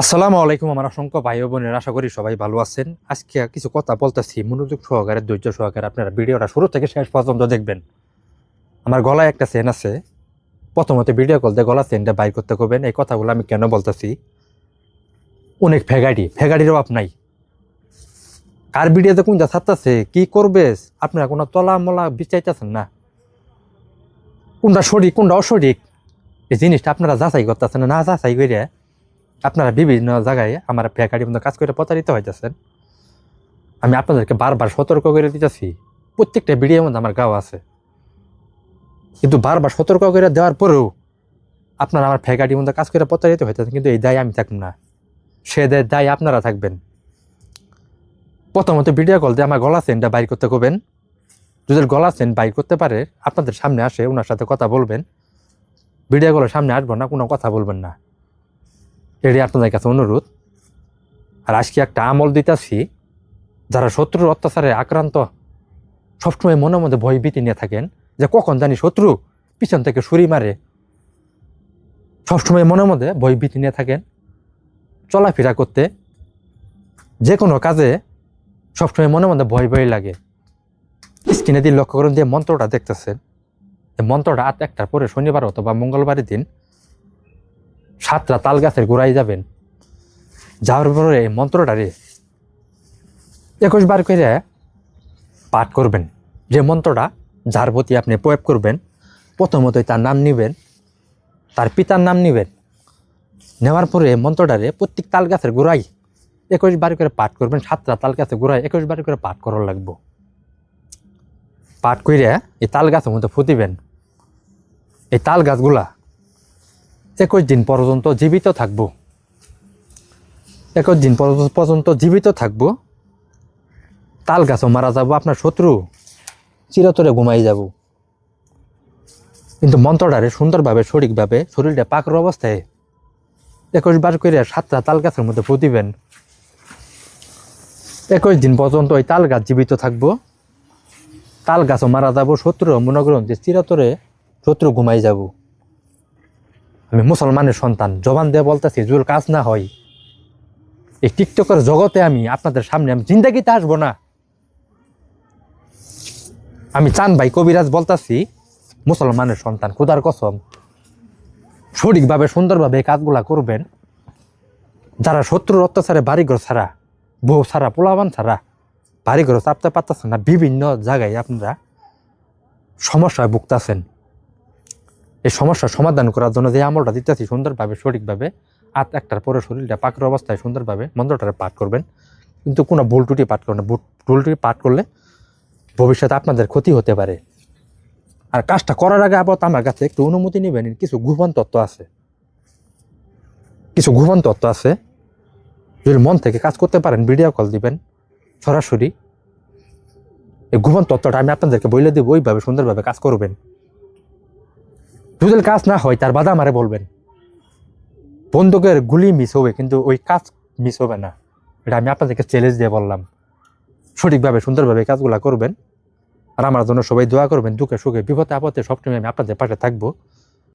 আসসালামু আলাইকুম আমার অসংখ্য ভাই বোনের, আশা করি সবাই ভালো আছেন। আজকে কিছু কথা বলতেছি, মনোযোগ সহকারে, ধৈর্য সহকারে। আপনারা ভিডিওটা শুরু থেকে শেষ পর্যন্ত দেখবেন। আমার গলায় একটা চেন আছে। প্রথমত ভিডিও কল দিয়ে গলা চেনটা বাইর করতে করবেন। এই কথাগুলো আমি কেন বলতেছি? অনেক ফেগাড়ি ফেগাড়ির অভাব নাই। কার ভিডিওতে কোনটা ছাড়তেছে কি করবে? আপনারা কোনো তলা মলা বিচাইতেছেন না। কোনটা সঠিক, কোনটা অসঠিক? এই জিনিসটা আপনারা যাচাই করতেছেন না যাচাই করে আপনারা বিভিন্ন জায়গায় আমার ফেকারির মধ্যে কাজ করে প্রতারিত হইতেছেন। আমি আপনাদেরকে বারবার সতর্ক করে দিতেছি। প্রত্যেকটা ভিডিওর মধ্যে আমার গাও আছে। কিন্তু বারবার সতর্ক করে দেওয়ার পরেও আপনারা আমার ফেকারির মধ্যে কাজ করে প্রতারিত হইতেছেন, কিন্তু এই দায় আমি থাকব না। সে দায়- আপনারা থাকবেন। প্রথমত ভিডিও কল দিয়ে আমার গলা চেনটা বাইর করতে করবেন যদি গলা চেন বাইর করতে পারে, আপনাদের সামনে আসে ওনার সাথে কথা বলবেন। ভিডিও কলের সামনে আসব না, কোনো কথা বলবেন না। এটাই আপনাদের কাছে অনুরোধ। আর আজকে একটা আমল দিতেছি, যারা শত্রুর অত্যাচারে আক্রান্ত, সবসময় মনের মধ্যে ভয় ভীতি নিয়ে থাকেন যে কখন জানি শত্রু পিছন থেকে ছুরি মারে। সবসময় মনের মধ্যে ভয় ভীতি নিয়ে থাকেন। চলাফেরা করতে যে কোনো কাজে সবসময় মনের মধ্যে ভয় ভয় লাগে। স্ক্রিনে দিয়ে লক্ষ্য করুন যে মন্ত্রটা দেখতেছেন। এই মন্ত্রটা আট একটার পরে শনিবার অথবা মঙ্গলবারের দিন সাতটা তাল গাছের গোড়ায় যাবেন। যাওয়ার পরে মন্ত্রটারে একুশ বার করে পাঠ করবেন। যে মন্ত্রটা, যার প্রতি আপনি প্রয়োগ করবেন, প্রথমতই তার নাম নিবেন, তার পিতার নাম নিবেন। নেওয়ার পরে মন্ত্রটারে প্রত্যেক তাল গাছের গোড়ায় একুশ বার করে পাঠ করবেন, সাতটা তাল গাছের গোড়ায় একুশ বার করে পাঠ করা লাগবো। পাঠ করে এই তাল গাছের মধ্যে ফুটিবেন এই তাল গাছগুলা একুশ দিন পর্যন্ত জীবিত থাকব। একুশ দিন পর্যন্ত- জীবিত থাকব। তাল গাছও মারা যাব, আপনার শত্রু চিরতরে ঘুমাই যাব। কিন্তু মন্ত্রটারে সুন্দরভাবে, সঠিকভাবে শরীরটা পাকর অবস্থায় একুশ বার করে সাতটা তাল গাছের মধ্যে ফুটিবেন একুশ দিন পর্যন্ত ওই তাল গাছ জীবিত থাকব। তাল গাছও মারা যাব, শত্রু মনে যে চিরতরে শত্রু ঘুমাই যাব। আমি মুসলমানের সন্তান। জবান দিয়ে বলতেছি জোর কাজ না হয়। এই টিকটকের জগতে আমি, আপনাদের সামনে আমি জিন্দাগিতে আসব না। আমি চান ভাই কবিরাজ বলতাছি, মুসলমানের সন্তান, খুদার কসম, সঠিকভাবে, সুন্দরভাবে এই কাজগুলা করবেন। যারা শত্রুর অত্যাচারে বাড়িঘর ছাড়া, বউ ছাড়া, পোলাবান ছাড়া বাড়িঘর চাপতে পারতেছেন না, বিভিন্ন জায়গায় আপনারা সমস্যায় ভুগতেছেন। এই সমস্যার সমাধান করার জন্য যে আমলটা দিতেছি সুন্দরভাবে, সঠিকভাবে আট একটার পরে শরীরটা পাকের অবস্থায় সুন্দরভাবে মন্ত্রটারে পাঠ করবেন। কিন্তু কোনো ভুল টুটি পাঠ করবেন না। ভুল টুটি পাঠ করলে ভবিষ্যতে আপনাদের ক্ষতি হতে পারে। আর কাজটা করার আগে আবার আমার কাছে একটু অনুমতি নেবেন। কিছু গোপন তত্ত্ব আছে। কিছু গোপন তত্ত্ব আছে। যদি মন থেকে কাজ করতে পারেন ভিডিও কল দিবেন, সরাসরি। এই গোপন তত্ত্বটা আমি আপনাদেরকে বলে দেবো। ওইভাবে সুন্দরভাবে কাজ করবেন। যদি কাজ না হয়, তার বাধা আমারে বলবেন। বন্দুকের গুলি মিস হবে, কিন্তু ওই কাজ মিস হবে না। এটা আমি আপনাদেরকে চ্যালেঞ্জ দিয়ে বললাম। সঠিকভাবে, সুন্দরভাবে কাজগুলো করবেন। আর আমার জন্য সবাই দোয়া করবেন, দুঃখে সুখে, বিপদে আপদে সবসময় আমি আপনাদের পাশে থাকব।